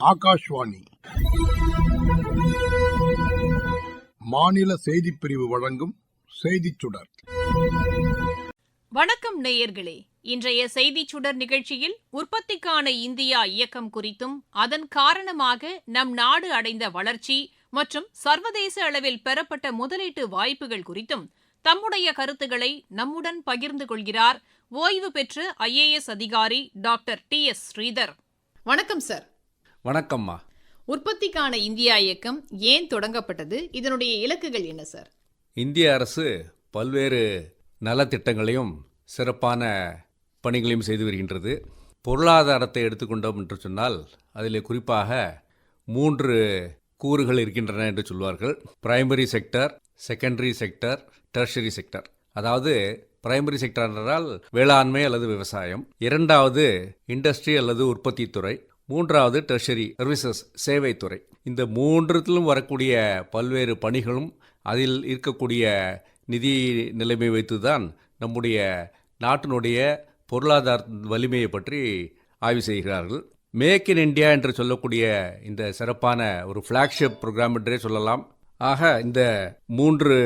ஆகாஷ்வாணி. மாநில செய்திப் பிரிவு வழங்கும் செய்திச் சுடர். வணக்கம் நேயர்களே. இன்றைய செய்திச் சுடர் நிகழ்ச்சியில் உற்பத்திக்கான இந்தியா இயக்கம் குறித்தும் அதன் காரணமாக நம் நாடு அடைந்த வளர்ச்சி மற்றும் சர்வதேச அளவில் பெறப்பட்ட முதலீட்டு வாய்ப்புகள் குறித்தும் தம்முடைய கருத்துக்களை நம்முடன் பகிர்ந்து கொள்கிறார் ஓய்வு பெற்ற ஐஏஎஸ் அதிகாரி டாக்டர் டி எஸ் ஸ்ரீதர். வணக்கம் சார். வணக்கம்மா. உற்பத்திக்கான இந்தியா இயக்கம் ஏன் தொடங்கப்பட்டது? இதனுடைய இலக்குகள் என்ன சார்? இந்திய அரசு பல்வேறு நலத்திட்டங்களையும் சிறப்பான பணிகளையும் செய்து வருகின்றது. பொருளாதாரத்தை எடுத்துக்கொண்டோம் என்று சொன்னால் அதில் குறிப்பாக மூன்று கூறுகள் இருக்கின்றன என்று சொல்வார்கள். Primary sector secondary sector tertiary sector. அதாவது பிரைமரி செக்டர் என்றால் வேளாண்மை அல்லது விவசாயம். இரண்டாவது இண்டஸ்ட்ரி அல்லது உற்பத்தித்துறை மூன்றாவது ட்ரெஷரி சர்வீசஸ் சேவைத்துறை. இந்த மூன்றுத்திலும் வரக்கூடிய பல்வேறு பணிகளும் அதில் இருக்கக்கூடிய நிதி நிலைமை வைத்து தான் நம்முடைய நாட்டினுடைய பொருளாதார வலிமையை பற்றி ஆய்வு செய்கிறார்கள். மேக் இன் இந்தியா என்று சொல்லக்கூடிய இந்த சிறப்பான ஒரு ஃப்ளாக்ஷிப் ப்ரோக்ராம் என்றே சொல்லலாம். ஆக இந்த மூன்று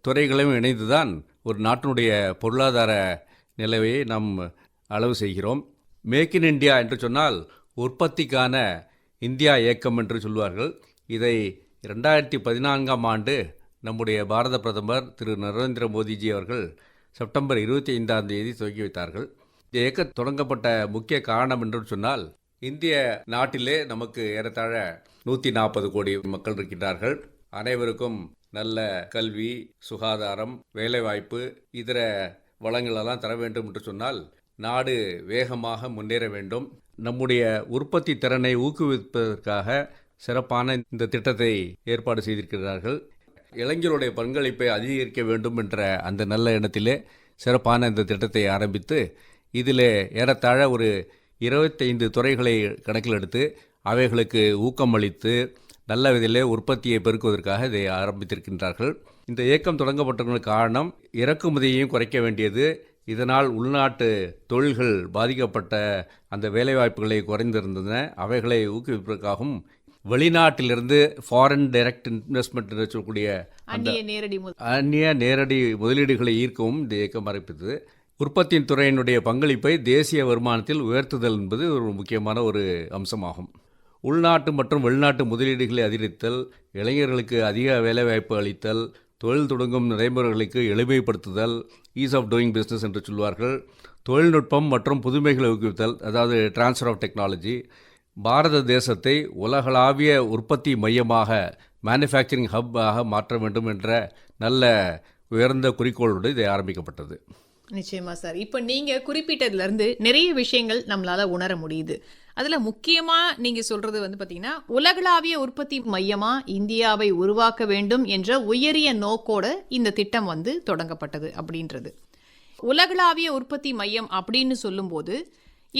துறைகளையும் இணைந்துதான் ஒரு நாட்டினுடைய பொருளாதார நிலையை நாம் அளவு செய்கிறோம். மேக் இன் இந்தியா என்று சொன்னால் உற்பத்திக்கான இந்தியா இயக்கம் என்று சொல்வார்கள். இதை ரெண்டாயிரத்தி பதினான்காம் ஆண்டு நம்முடைய பாரத பிரதமர் திரு நரேந்திர மோடிஜி அவர்கள் செப்டம்பர் இருபத்தி ஐந்தாம் தேதி துவக்கி வைத்தார்கள். இந்த இயக்கம் தொடங்கப்பட்ட முக்கிய காரணம் என்று சொன்னால் இந்திய நாட்டிலே நமக்கு ஏறத்தாழ நூற்றி நாற்பது கோடி மக்கள் இருக்கின்றார்கள். அனைவருக்கும் நல்ல கல்வி சுகாதாரம் வேலைவாய்ப்பு இதர வளங்களெல்லாம் தர வேண்டும் என்று சொன்னால் நாடு வேகமாக முன்னேற வேண்டும். நம்முடைய உற்பத்தி திறனை ஊக்குவிப்பதற்காக சிறப்பான இந்த திட்டத்தை ஏற்பாடு செய்திருக்கிறார்கள். இளைஞருடைய பங்களிப்பை அதிகரிக்க வேண்டும் என்ற அந்த நல்ல எண்ணத்திலே சிறப்பான இந்த திட்டத்தை ஆரம்பித்து இதில் ஏறத்தாழ ஒரு இருபத்தைந்து துறைகளை கணக்கில் எடுத்து அவைகளுக்கு ஊக்கம் அளித்து நல்ல விதிலே உற்பத்தியை பெருக்குவதற்காக இதை ஆரம்பித்திருக்கின்றார்கள். இந்த இயக்கம் தொடங்கப்பட்டதற்கு காரணம் இறக்குமதியையும் குறைக்க வேண்டியது இதனால் உள்நாட்டு தொழில்கள் பாதிக்கப்பட்ட அந்த வேலைவாய்ப்புகளை குறைந்திருந்தன. அவைகளை ஊக்குவிப்பதற்காகவும் வெளிநாட்டிலிருந்து ஃபாரின் டைரக்ட் இன்வெஸ்ட்மெண்ட் என்று சொல்லக்கூடிய அந்நிய நேரடி அந்நிய நேரடி முதலீடுகளை ஈர்க்கவும் இந்த இயக்கம் ஆரம்பித்தது. உற்பத்தியின் துறையினுடைய பங்களிப்பை தேசிய வருமானத்தில் உயர்த்துதல் என்பது ஒரு முக்கியமான ஒரு அம்சமாகும். உள்நாட்டு மற்றும் வெளிநாட்டு முதலீடுகளை அதிகரித்தல் இளைஞர்களுக்கு அதிக வேலைவாய்ப்பு அளித்தல் தொழில் தொடங்கும் நடைமுறைகளுக்கு எளிமைப்படுத்துதல் ஈஸ் ஆஃப் டூயிங் பிஸ்னஸ் என்று சொல்வார்கள். தொழில்நுட்பம் மற்றும் புதுமைகளை ஊக்குவித்தல் அதாவது டிரான்ஸ்ஃபர் ஆஃப் டெக்னாலஜி பாரத தேசத்தை உலகளாவிய உற்பத்தி மையமாக மேனுஃபேக்சரிங் ஹப்பாக மாற்ற வேண்டும் என்ற நல்ல உயர்ந்த குறிக்கோளோடு இது ஆரம்பிக்கப்பட்டது. நிச்சயமா சார். இப்போ நீங்கள் குறிப்பிட்டதுலேருந்து நிறைய விஷயங்கள் நம்மளால் உணர முடியுது. அதில் முக்கியமாக நீங்கள் சொல்கிறது வந்து பார்த்தீங்கன்னா உலகளாவிய உற்பத்தி மையமாக இந்தியாவை உருவாக்க வேண்டும் என்ற உயரிய நோக்கோட இந்த திட்டம் வந்து தொடங்கப்பட்டது அப்படின்றது. உலகளாவிய உற்பத்தி மையம் அப்படின்னு சொல்லும்போது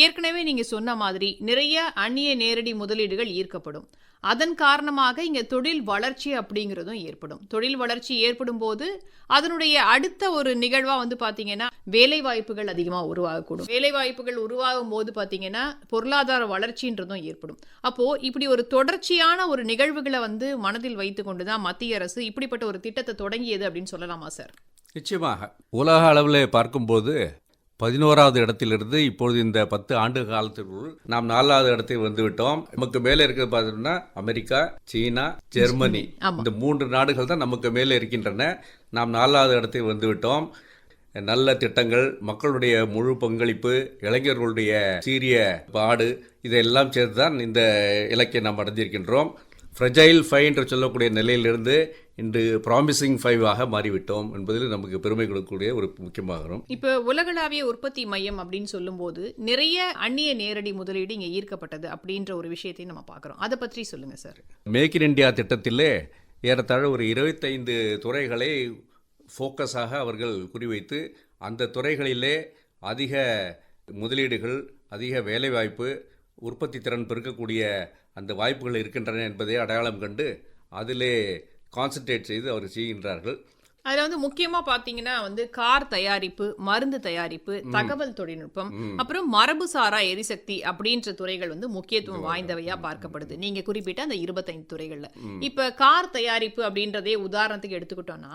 ஏற்கனவே நீங்கள் சொன்ன மாதிரி நிறைய அந்நிய நேரடி முதலீடுகள் ஈர்க்கப்படும். அதன் காரணமாக இங்க தொழில் வளர்ச்சி அப்படிங்கிறதும் ஏற்படும். தொழில் வளர்ச்சி ஏற்படும் போது அதனுடைய அடுத்த ஒரு நிகழ்வா வந்து பாத்தீங்கன்னா வேலை வாய்ப்புகள் அதிகமா உருவாகக்கூடும். வேலை வாய்ப்புகள் உருவாகும் போது பாத்தீங்கன்னா பொருளாதார வளர்ச்சின்றதும் ஏற்படும். அப்போ இப்படி ஒரு தொடர்ச்சியான ஒரு நிகழ்வுகளை வந்து மனதில் வைத்து கொண்டு தான் மத்திய அரசு இப்படிப்பட்ட ஒரு திட்டத்தை தொடங்கியது அப்படின்னு சொல்லலாமா சார்? நிச்சயமாக. உலக அளவில் பார்க்கும்போது பதினோராவது இடத்திலிருந்து இப்பொழுது இந்த பத்து ஆண்டு காலத்திற்குள் நாம் நாலாவது இடத்தில் வந்துவிட்டோம். நமக்கு மேலே இருக்கிறது பார்த்தோம்னா அமெரிக்கா சீனா ஜெர்மனி. இந்த மூன்று நாடுகள் தான் நமக்கு மேலே இருக்கின்றன. நாம் நாலாவது இடத்தில் வந்துவிட்டோம். நல்ல திட்டங்கள் மக்களுடைய முழு பங்களிப்பு இளைஞர்களுடைய சீரிய பாடு இதெல்லாம் சேர்த்து தான் இந்த இலக்கை நாம் அடைஞ்சிருக்கின்றோம் ஃப்ரெஜைல் ஃபைவ் என்று சொல்லக்கூடிய நிலையிலிருந்து இன்று ப்ராமிசிங் ஃபைவாக மாறிவிட்டோம் என்பதில் நமக்கு பெருமை கொடுக்கக்கூடிய ஒரு முக்கியமாகிறோம் இப்போ உலகளாவிய உற்பத்தி மையம் அப்படின்னு சொல்லும்போது நிறைய அந்நிய நேரடி முதலீடு இங்க ஈர்க்கப்பட்டது அப்படின்ற ஒரு விஷயத்தையும் நம்ம பார்க்குறோம். அதை பற்றி சொல்லுங்க சார். மேக் இன் இந்தியா திட்டத்திலே ஏறத்தாழ ஒரு இருபத்தைந்து துறைகளை ஃபோக்கஸாக அவர்கள் குறிவைத்து அந்த துறைகளிலே அதிக முதலீடுகள் அதிக வேலைவாய்ப்பு உற்பத்தி திறன் பெருக்கக்கூடிய அந்த வாய்ப்புகள் இருக்கின்றன என்பதை அடையாளம் கண்டு அதிலே கான்சன்ட்ரேட் செய்து அவர் செய்கின்றார்கள். அதுல வந்து முக்கியமா பாத்தீங்கன்னா வந்து கார் தயாரிப்பு மருந்து தயாரிப்பு தகவல் தொழில்நுட்பம் அப்புறம் மரபுசாரா எரிசக்தி அப்படின்ற துறைகள் வந்து முக்கியத்துவம் வாய்ந்தவையா பார்க்கப்படுது. நீங்க குறிப்பிட்ட அந்த இருபத்தைந்து துறைகள்ல. இப்ப கார் தயாரிப்பு அப்படின்றதே உதாரணத்துக்கு எடுத்துக்கிட்டோம்னா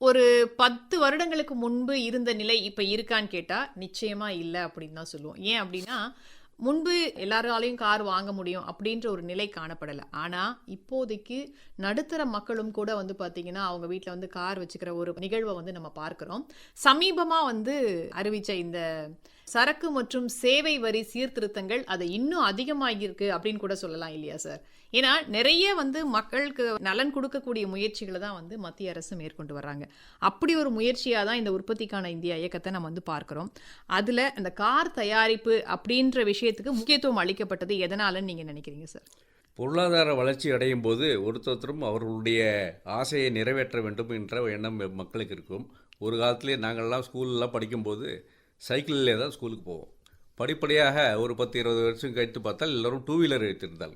ஒரு பத்து வருடங்களுக்கு முன்பு இருந்த நிலை இப்ப இருக்கான்னு கேட்டா நிச்சயமா இல்ல அப்படின்னு தான் சொல்லுவோம். ஏன் அப்படின்னா முன்பு எல்லாராலையும் கார் வாங்க முடியும் அப்படின்ற ஒரு நிலை காணப்படலை. ஆனால் இப்போதைக்கு நடுத்தர மக்களும் கூட வந்து பார்த்திங்கன்னா அவங்க வீட்டில் வந்து கார் வச்சுக்கிற ஒரு நிகழ்வை வந்து நம்ம பார்க்குறோம். சமீபமாக வந்து அறிவித்த இந்த சரக்கு மற்றும் சேவை வரி சீர்திருத்தங்கள் அதை இன்னும் அதிகமாகியிருக்கு அப்படின்னு கூட சொல்லலாம் இல்லையா சார்? ஏன்னா நிறைய வந்து மக்களுக்கு நலன் கொடுக்கக்கூடிய முயற்சிகளை தான் வந்து மத்திய அரசு மேற்கொண்டு வர்றாங்க. அப்படி ஒரு முயற்சியாக தான் இந்த உற்பத்திக்கான இந்தியா இயக்கத்தை நம்ம வந்து பார்க்குறோம். அதில் அந்த கார் தயாரிப்பு அப்படின்ற விஷயத்துக்கு முக்கியத்துவம் அளிக்கப்பட்டது எதனாலன்னு நீங்கள் நினைக்கிறீங்க சார்? பொருளாதார வளர்ச்சி அடையும் போது ஒருத்தரும் அவர்களுடைய ஆசையை நிறைவேற்ற வேண்டும் என்ற எண்ணம் மக்களுக்கு இருக்கும். ஒரு காலத்திலே நாங்கள்லாம் ஸ்கூல்லாம் படிக்கும்போது சைக்கிளிலே தான் ஸ்கூலுக்கு போவோம். படிப்படியாக ஒரு பத்து இருபது வருஷம் கழித்து பார்த்தால் எல்லோரும் டூ வீலர் வைத்திருந்தால்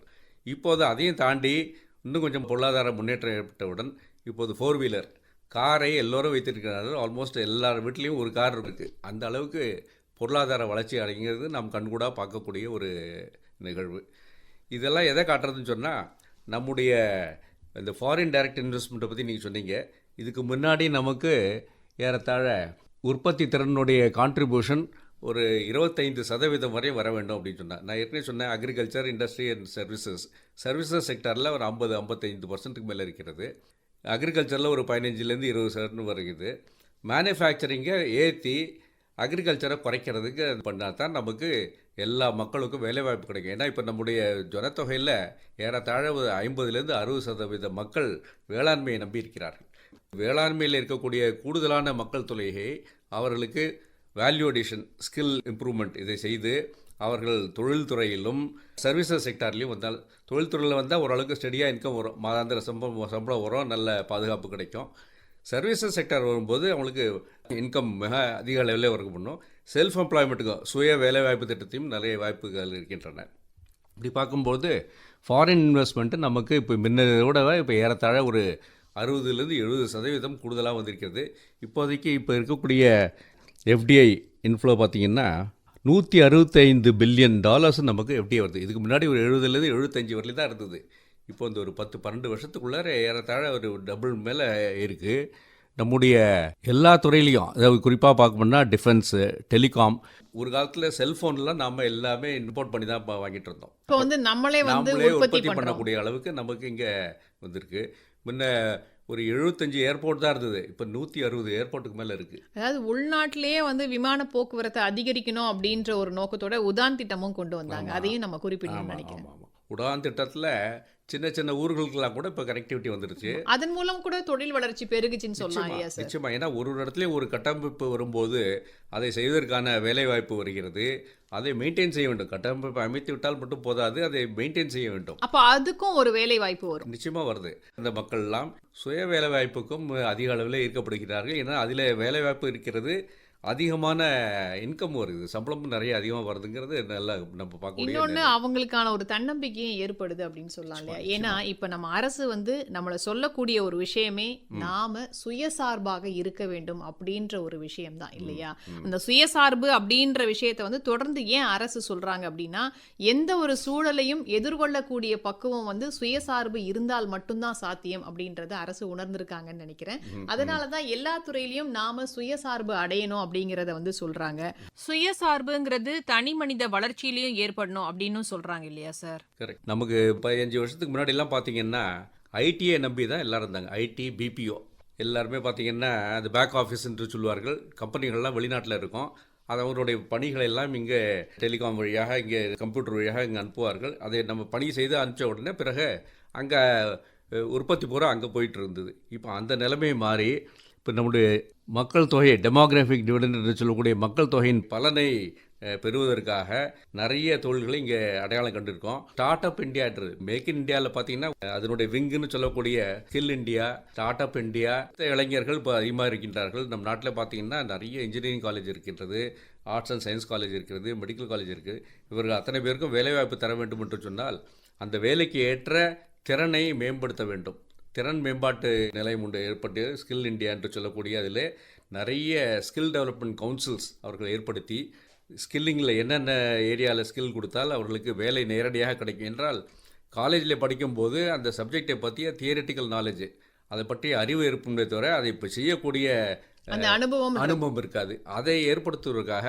இப்போது அதையும் தாண்டி இன்னும் கொஞ்சம் பொருளாதார முன்னேற்றம் ஏற்பட்டவுடன் இப்போது ஃபோர் வீலர் காரை எல்லோரும் வைத்திருக்கிறார்கள். ஆல்மோஸ்ட் எல்லார் வீட்லேயும் ஒரு கார் இருக்குது அந்த அளவுக்கு பொருளாதார வளர்ச்சி அடைங்கிறது நாம் கண்கூடாக பார்க்கக்கூடிய ஒரு நிகழ்வு. இதெல்லாம் எதை காட்டுறதுன்னு சொன்னால் நம்முடைய இந்த ஃபாரின் டைரக்ட் இன்வெஸ்ட்மெண்ட்டை பற்றி நீங்கள் சொன்னீங்க. இதுக்கு முன்னாடி நமக்கு ஏறத்தாழ உற்பத்தி திறனுடைய கான்ட்ரிபியூஷன் ஒரு இருபத்தைந்து சதவீதம் வரை வர வேண்டும் அப்படின்னு சொன்னேன் நான் ஏற்கனவே சொன்னேன் agriculture industry and services services செக்டரில் ஒரு ஐம்பது ஐம்பத்தைந்து பர்சன்ட்டுக்கு மேலே இருக்கிறது. அக்ரிகல்ச்சரில் ஒரு பதினஞ்சுலேருந்து இருபது சதவீதம் வருகிறது. மேனுஃபேக்சரிங்கை ஏற்றி அக்ரிகல்ச்சரை குறைக்கிறதுக்கு அது பண்ணால் தான் நமக்கு எல்லா மக்களுக்கும் வேலைவாய்ப்பு கிடைக்கும். ஏன்னா இப்போ நம்முடைய ஜனத்தொகையில் ஏறத்தாழ ஒரு ஐம்பதுலேருந்து அறுபது சதவீத மக்கள் வேளாண்மையை நம்பி இருக்கிறார்கள் வேளாண்மையில் இருக்கக்கூடிய கூடுதலான மக்கள் தொகையை அவர்களுக்கு வேல்யூ அடிஷன் ஸ்கில் இம்ப்ரூவ்மெண்ட் இதை செய்து அவர்கள் தொழில்துறையிலும் சர்வீசஸ் செக்டார்லேயும் வந்தால் தொழில்துறையில் வந்தால் ஓரளவுக்கு ஸ்டெடியாக இன்கம் வரும். மாதாந்திர சம்பளம் சம்பளம் வரும். நல்ல பாதுகாப்பு கிடைக்கும். சர்வீசஸ் செக்டார் வரும்போது அவங்களுக்கு இன்கம் மிக அதிக அளவில் ஒர்க் பண்ணும். செல்ஃப் எம்ப்ளாய்மெண்ட்டுக்கும் சுய வேலைவாய்ப்பு திட்டத்தையும் நிறைய வாய்ப்புகள் இருக்கின்றன. இப்படி பார்க்கும்போது ஃபாரின் இன்வெஸ்ட்மெண்ட்டு நமக்கு இப்போ முன்னதை விட இப்போ ஏறத்தாழ ஒரு அறுபதுலேருந்து எழுபது சதவீதம் கூடுதலாக வந்திருக்கிறது. இப்போதைக்கு இப்போ இருக்கக்கூடிய எஃப்டிஐ இன்ஃப்ளோ பார்த்திங்கன்னா நூற்றி அறுபத்தைந்து பில்லியன் டாலர்ஸ் நமக்கு எஃப்டிஐ வருது. இதுக்கு முன்னாடி ஒரு எழுபதுலேருந்து எழுபத்தஞ்சு வரலையும் தான் இருந்தது. இப்போ இந்த ஒரு பத்து பன்னெண்டு வருஷத்துக்குள்ளார ஏறத்தாழ ஒரு டபுள் மேலே இருக்குது நம்முடைய எல்லா துறையிலையும் அதாவது குறிப்பாக பார்க்கணும்னா டிஃபென்ஸு டெலிகாம் ஒரு காலத்தில் செல்ஃபோன்லாம் நாம் எல்லாமே இம்போர்ட் பண்ணி தான் வாங்கிட்டு இருந்தோம். இப்போ வந்து நம்மளே வந்து நாமளே உற்பத்தி பண்ணக்கூடிய அளவுக்கு நமக்கு இங்கே வந்திருக்கு. முன்ன ஒரு எழுபத்தஞ்சு ஏர்போர்ட் தான் இருந்தது. இப்போ நூற்றி அறுபது ஏர்போர்ட்டுக்கு மேலே இருக்குது அதாவது உள்நாட்டிலேயே வந்து விமான போக்குவரத்தை அதிகரிக்கணும் அப்படின்ற ஒரு நோக்கத்தோட உதான் திட்டமும் கொண்டு வந்தாங்க. அதையும் நம்ம குறிப்பிடணும்னு நினைக்கிறேன். உடான் திட்டத்தில் சின்ன சின்ன ஊர்களுக்கெல்லாம் கூட இப்போ கனெக்டிவிட்டி வந்துருச்சு. அதன் மூலம் கூட தொழில் வளர்ச்சி பெருகுச்சுன்னு சொல்லலாம் இல்லையா சார் நிச்சயமா. ஏன்னா ஒரு ஒரு இடத்துலையும் ஒரு கட்டமைப்பு வரும்போது அதை செய்வதற்கான வேலைவாய்ப்பு வருகிறது. அதை மெயின்டைன் செய்ய வேண்டும். கட்டமைப்பு அமைத்து விட்டால் மட்டும் போதாது அதை மெயின்டைன் செய்ய வேண்டும். அப்ப அதுக்கும் ஒரு வேலை வாய்ப்பு வரும். நிச்சயமா வருது. இந்த மக்கள்லாம் சுய வேலைவாய்ப்புக்கும் அதிக அளவில் ஈர்க்கப்படுகிறார்கள். ஏன்னா அதில் வேலைவாய்ப்பு இருக்கிறது அதிகமான இன்கம் வருது. சம்பளமும் நிறைய அதிகமாக வருதுங்கிறது நல்லா நம்ம பார்க்கக்கூடிய இன்னொன்னு அவங்களுக்கான ஒரு தன்னம்பிக்கையும் ஏற்படுது அப்படின்னு சொல்லலாம் இல்லையா? ஏன்னா இப்ப நம்ம அரசு வந்து நம்மள சொல்லக்கூடிய ஒரு விஷயமே நாம சுயசார்பாக இருக்க வேண்டும் அப்படின்ற ஒரு விஷயம் தான் இல்லையா? அந்த சுயசார்பு அப்படின்ற விஷயத்தை வந்து தொடர்ந்து ஏன் அரசு சொல்றாங்க அப்படின்னா எந்த ஒரு சூழலையும் எதிர்கொள்ளக்கூடிய பக்குவம் வந்து சுயசார்பு இருந்தால் மட்டும்தான் சாத்தியம் அப்படின்றத அரசு உணர்ந்திருக்காங்கன்னு நினைக்கிறேன். அதனாலதான் எல்லா துறையிலயும் நாம சுயசார்பு அடையணும் அப்படிங்கறத வந்து சொல்றாங்க. சுயசார்புங்கிறது தனி மனித வளர்ச்சியிலயும் ஏற்படணும் அப்படின்னு சொல்றாங்க இல்லையா சார்? கரெக்ட் நமக்கு பதினஞ்சு வருஷத்துக்கு முன்னாடிலாம் பார்த்தீங்கன்னா ஐடியை நம்பி தான் எல்லாரும் இருந்தாங்க. ஐடி பிபிஓ எல்லாருமே பார்த்தீங்கன்னா அது பேக் ஆஃபீஸ் என்று சொல்லுவார்கள். கம்பெனிகள்லாம் வெளிநாட்டில் இருக்கும். அது அவருடைய பணிகளை எல்லாம் இங்கே டெலிகாம் வழியாக இங்கே கம்ப்யூட்டர் வழியாக இங்கே அனுப்புவார்கள். அதை நம்ம பணி செய்து அனுப்பிச்ச உடனே பிறகு அங்கே உற்பத்தி பூரா அங்கே போயிட்டு இருந்தது. இப்போ அந்த நிலைமை மாறி இப்போ நம்முடைய மக்கள் தொகை டெமோகிராஃபிக் டிவிடன் என்று சொல்லக்கூடிய மக்கள் தொகையின் பலனை பெறுவதற்காக நிறைய தொழில்களை இங்கே அடையாளம் கண்டிருக்கோம். ஸ்டார்ட் அப் இந்தியான்றது மேக் இன் இந்தியாவில் பார்த்தீங்கன்னா அதனுடைய விங்குன்னு சொல்லக்கூடிய skill India start up India இளைஞர்கள் இப்போ அதிகமாக இருக்கின்றார்கள். நம் நாட்டில் பார்த்தீங்கன்னா நிறைய இன்ஜினியரிங் காலேஜ் இருக்கின்றது ஆர்ட்ஸ் அண்ட் சயின்ஸ் காலேஜ் இருக்கிறது மெடிக்கல் காலேஜ் இருக்குது இவர்கள் அத்தனை பேருக்கும் வேலைவாய்ப்பு தர வேண்டும் என்று சொன்னால் அந்த வேலைக்கு ஏற்ற திறனை மேம்படுத்த வேண்டும். திறன் மேம்பாட்டு நிலையம் ஒன்று ஏற்பட்டு ஸ்கில் இந்தியா என்று சொல்லக்கூடிய அதில் நிறைய ஸ்கில் டெவலப்மெண்ட் கவுன்சில்ஸ் அவர்கள் ஏற்படுத்தி ஸ்கில்லிங்கில் என்னென்ன ஏரியாவில் ஸ்கில் கொடுத்தால் அவர்களுக்கு வேலை நேரடியாக கிடைக்கும் என்றால் காலேஜில் படிக்கும்போது அந்த சப்ஜெக்டை பற்றிய தியரிட்டிக்கல் நாலேஜ் அதை பற்றி அறிவு இருப்புமே தவிர அதை இப்போ செய்யக்கூடிய அனுபவம். அனுபவம் இருக்காது அதை ஏற்படுத்துவதற்காக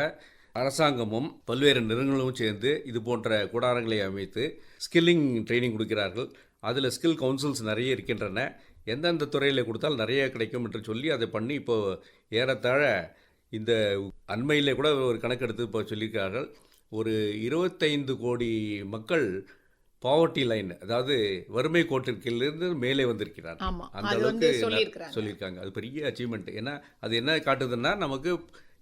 அரசாங்கமும் பல்வேறு நிறுவனங்களும் சேர்ந்து இது போன்ற கூடாரங்களை அமைத்து ஸ்கில்லிங் ட்ரைனிங் கொடுக்கிறார்கள் அதில் ஸ்கில் கவுன்சில்ஸ் நிறைய இருக்கின்றன. எந்தெந்த துறையில் கொடுத்தால் நிறைய கிடைக்கும் என்று சொல்லி அதை பண்ணி இப்போ ஏறத்தாழ இந்த அண்மையிலே கூட ஒரு கணக்கெடுத்து இப்போ சொல்லியிருக்கிறார்கள். ஒரு இருபத்தைந்து கோடி மக்கள் பாவர்ட்டி லைன் அதாவது வறுமை கோட்டிற்கிலிருந்து மேலே வந்திருக்கிறார் அந்த அளவுக்கு சொல்லியிருக்காங்க. அது பெரிய அச்சீவ்மெண்ட் ஏன்னா அது என்ன காட்டுதுன்னா நமக்கு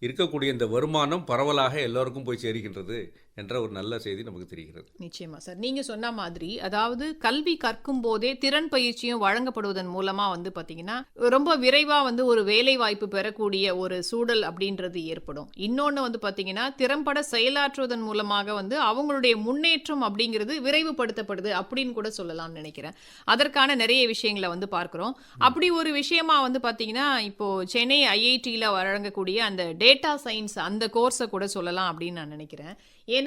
இருக்கக்கூடிய இந்த வருமானம் பரவலாக எல்லோருக்கும் போய் சேருகின்றது. என்ற ஒரு நல்ல செய்தி நமக்கு தெரிகிறது. நிச்சயமா சார். நீங்க சொன்ன மாதிரி அதாவது கல்வி கற்கும் போதே திறன் பயிற்சியும் வழங்கப்படுவதன் மூலமா வந்து பாத்தீங்கன்னா ரொம்ப விரைவா வந்து ஒரு வேலை வாய்ப்பு பெறக்கூடிய ஒரு சூழல் அப்படின்றது ஏற்படும். இன்னொன்னு வந்து பாத்தீங்கன்னா திறம்பட செயலாற்றுவதன் மூலமாக வந்து அவங்களுடைய முன்னேற்றம் அப்படிங்கிறது விரைவுபடுத்தப்படுது அப்படின்னு கூட சொல்லலாம்னு நினைக்கிறேன். அதற்கான நிறைய விஷயங்களை வந்து பார்க்கிறோம். அப்படி ஒரு விஷயமா வந்து பாத்தீங்கன்னா இப்போ சென்னை ஐஐடியில வழங்கக்கூடிய அந்த டேட்டா சயின்ஸ் அந்த கோர்ஸை கூட சொல்லலாம் அப்படின்னு நான் நினைக்கிறேன். ஏன்னா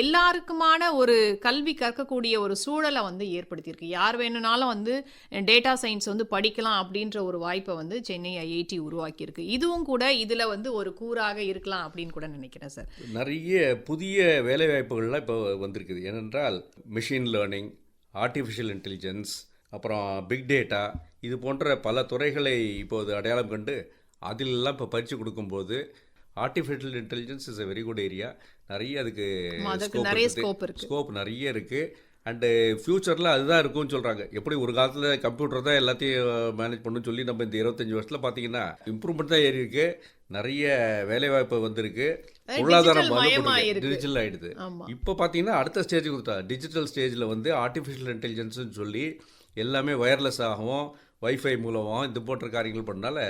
எல்லாருக்குமான ஒரு கல்வி கற்கக்கூடிய ஒரு சூழலை வந்து ஏற்படுத்தியிருக்கு. யார் வேணும்னாலும் வந்து டேட்டா சயின்ஸ் வந்து படிக்கலாம் அப்படின்ற ஒரு வாய்ப்பை வந்து சென்னை ஐஐடி உருவாக்கியிருக்கு. இதுவும் கூட இதில் வந்து ஒரு கூறாக இருக்கலாம் அப்படின்னு கூட நினைக்கிறேன் சார். நிறைய புதிய வேலைவாய்ப்புகள்லாம் இப்போ வந்திருக்குது. ஏனென்றால் மிஷின் லேர்னிங் ஆர்டிஃபிஷியல் இன்டெலிஜென்ஸ் அப்புறம் பிக் டேட்டா இது போன்ற பல துறைகளை இப்போது அடையாளம் கண்டு அதிலெல்லாம் இப்போ பயிற்சி கொடுக்கும்போது artificial intelligence is a very good area நிறைய அதுக்கு நிறைய. ஸ்கோப் இருக்கு. ஸ்கோப் நிறைய இருக்குது அண்டு ஃப்யூச்சரில் அதுதான் இருக்கும்னு சொல்கிறாங்க எப்படி ஒரு காலத்தில் கம்ப்யூட்டர் தான் எல்லாத்தையும் மேனேஜ் பண்ணுன்னு சொல்லி நம்ம இந்த இருபத்தஞ்சி வருஷத்தில் பார்த்தீங்கன்னா இம்ப்ரூவ்மெண்ட் தான் ஏறி இருக்கு நிறைய வேலைவாய்ப்பு வந்திருக்கு. பொருளாதாரம். டிஜிட்டல் ஆயிடுது. ஆமா. இப்போ பார்த்தீங்கன்னா அடுத்த ஸ்டேஜுக்கு கொடுத்தா டிஜிட்டல் ஸ்டேஜில் வந்து ஆர்டிஃபிஷியல் இன்டெலிஜென்ஸ்னு சொல்லி எல்லாமே வயர்லெஸ் ஆகவும் வைஃபை மூலமாகவும் இது போன்ற காரியங்கள் பண்ணனால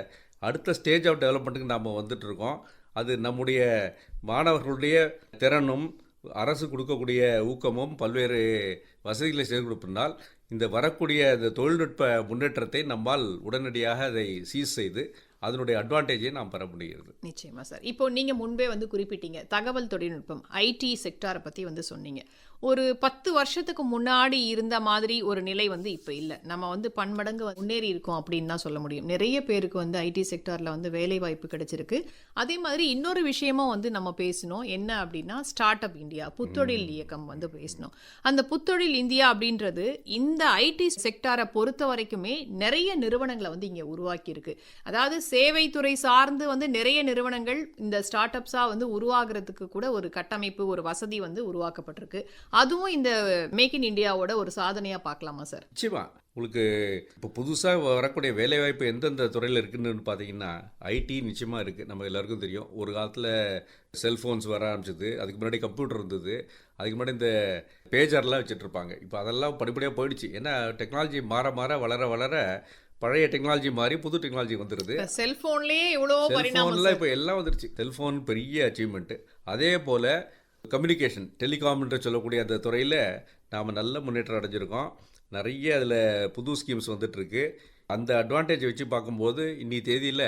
அடுத்த ஸ்டேஜ் ஆஃப் டெவலப்மெண்ட்டுக்கு நாம் வந்துட்டு இருக்கோம். அது நம்முடைய மாணவர்களுடைய திறனும் அரசு கொடுக்கக்கூடிய ஊக்கமும் பல்வேறு வசதிகளை செய்து கொடுப்பதால் இந்த வரக்கூடிய இந்த தொழில்நுட்ப முன்னேற்றத்தை நம்மால் உடனடியாக அதை சீஸ் செய்து அதனுடைய அட்வான்டேஜை நாம் பெற முடிகிறது. நிச்சயமா சார். இப்போ நீங்க முன்பே வந்து குறிப்பிட்டீங்க தகவல் தொழில்நுட்பம் ஐடி செக்டாரை பத்தி வந்து சொன்னீங்க. ஒரு பத்து வருஷத்துக்கு முன்னாடி இருந்த மாதிரி ஒரு நிலை வந்து இப்போ இல்லை. நம்ம வந்து பன்மடங்கு முன்னேறி இருக்கோம் அப்படின்னு தான் சொல்ல முடியும். நிறைய பேருக்கு வந்து ஐடி செக்டாரில் வந்து வேலை வாய்ப்பு கிடைச்சிருக்கு. அதே மாதிரி இன்னொரு விஷயமும் வந்து நம்ம பேசணும். என்ன அப்படின்னா ஸ்டார்ட் அப் இந்தியா புத்தொழில் இயக்கம் வந்து பேசணும். அந்த புத்தொழில் இந்தியா அப்படின்றது இந்த ஐடி செக்டாரை பொறுத்த வரைக்குமே நிறைய நிறுவனங்களை வந்து இங்கே உருவாக்கி இருக்கு அதாவது சேவைத்துறை சார்ந்து வந்து நிறைய நிறுவனங்கள் இந்த ஸ்டார்ட் அப்ஸாக வந்து உருவாகிறதுக்கு கூட ஒரு கட்டமைப்பு ஒரு வசதி வந்து உருவாக்கப்பட்டிருக்கு. அதுவும் இந்த மேக் இன் இந்தியாவோட ஒரு சாதனையாக பார்க்கலாமா சார்? நிச்சயமா. உங்களுக்கு இப்போ புதுசாக வரக்கூடிய வேலைவாய்ப்பு எந்தெந்த துறையில் இருக்குன்னு பார்த்தீங்கன்னா ஐடி நிச்சயமாக இருக்குது நம்ம எல்லாருக்கும் தெரியும். ஒரு காலத்தில் செல்ஃபோன்ஸ் வர ஆரம்பிச்சது. அதுக்கு முன்னாடி கம்ப்யூட்டர் இருந்தது. அதுக்கு முன்னாடி இந்த பேஜர்லாம் வச்சுட்டு இருப்பாங்க. இப்போ அதெல்லாம் படிப்படியாக போயிடுச்சு. ஏன்னா டெக்னாலஜி மாற மாற வளர வளர பழைய டெக்னாலஜி மாறி புது டெக்னாலஜி வந்துடுது செல்போன்லயே எவ்வளோ பரிணாமம் செல்ஃபோனில் இப்போ எல்லாம் வந்துருச்சு. செல்ஃபோன் பெரிய அச்சீவ்மெண்ட்டு அதே போல் கம்யூனிகேஷன் டெலிகாம் என்று சொல்லக்கூடிய அந்த துறையில் நாம் நல்ல முன்னேற்றம் அடைஞ்சிருக்கோம். நிறைய அதில் புது ஸ்கீம்ஸ் வந்துட்டுருக்கு. அந்த அட்வான்டேஜ் வச்சு பார்க்கும்போது இன்னி தேதியில்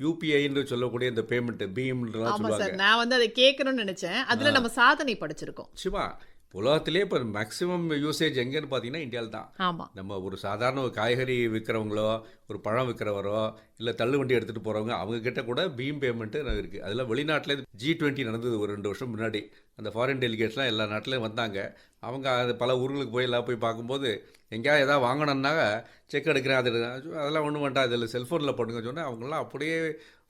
யூபிஐன்னு சொல்லக்கூடிய இந்த பேமெண்ட் பீம்லாம் சொல்லுவாங்க. நான் வந்து அதை கேட்கணும்னு நினைச்சேன். அதுல நம்ம சாதனை படிச்சிருக்கோம். நிச்சயமா உலகத்திலே இப்போ மேக்ஸிமம் யூசேஜ் எங்கேன்னு பார்த்தீங்கன்னா இந்தியாவில் தான் ஆமா. நம்ம ஒரு சாதாரண ஒரு காய்கறி விற்கிறவங்களோ ஒரு பழம் விற்கிறவரோ இல்லை தள்ளுவண்டி எடுத்துகிட்டு போகிறவங்க அவங்க கிட்ட கூட பீம் பேமெண்ட்டு இருக்குது அதில் வெளிநாட்டில் ஜி டுவெண்ட்டி நடந்தது ஒரு ரெண்டு வருஷம் முன்னாடி. அந்த ஃபாரின் டெலிகேட்ஸ்லாம் எல்லா நாட்டிலையும் வந்தாங்க. அவங்க அது பல ஊர்களுக்கு போய் எல்லாம் போய் பார்க்கும்போது எங்கேயாவது எதாவது வாங்கணும்னாக்க செக் எடுக்கிறேன் அது. அதெல்லாம் ஒன்றும் வேண்டாம் இதில் செல்ஃபோனில் பண்ணுங்க சொன்னால் அவங்களாம் அப்படியே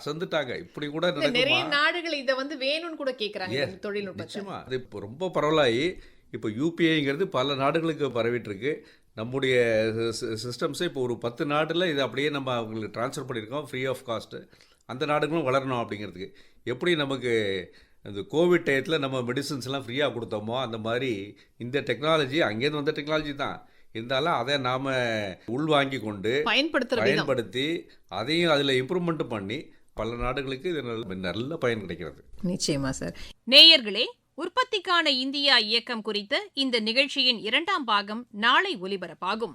சந்துட்டாங்க இப்படி கூட நிறைய நாடுகள் இதை வந்து வேணும்னு கூட கேக்குறாங்க Yes, இந்த தொழில்நுட்பத்தை. நிச்சயமா. அது இப்போ ரொம்ப பரவலாகி இப்போ யூபிஐங்கிறது பல நாடுகளுக்கு பரவிட்டு இருக்கு. நம்முடைய சிஸ்டம்ஸை இப்போ ஒரு பத்து நாட்டில் இதை அப்படியே நம்ம அவங்களுக்கு ட்ரான்ஸ்ஃபர் பண்ணியிருக்கோம் ஃப்ரீ ஆஃப் காஸ்ட்டு அந்த நாடுகளும் வளரணும் அப்படிங்கிறதுக்கு. எப்படி நமக்கு இந்த கோவிட் டயத்தில் நம்ம மெடிசின்ஸ்லாம் ஃப்ரீயாக கொடுத்தோமோ அந்த மாதிரி இந்த டெக்னாலஜி அங்கேருந்து வந்த டெக்னாலஜி தான். இருந்தாலும் அதை நாம் உள்வாங்கி கொண்டு பயன்படுத்துற விதம். பயன்படுத்தி அதையும் அதில் இம்ப்ரூவ்மெண்ட் பண்ணி பல நாடுகளுக்கு இது நல்ல நல்ல பயன் கிடைக்கிறது. நிச்சயமா சார். நேயர்களே உற்பத்திக்கான இந்தியா இயக்கம் குறித்த இந்த நிகழ்ச்சியின் இரண்டாம் பாகம் நாளை ஒலிபரப்பாகும்.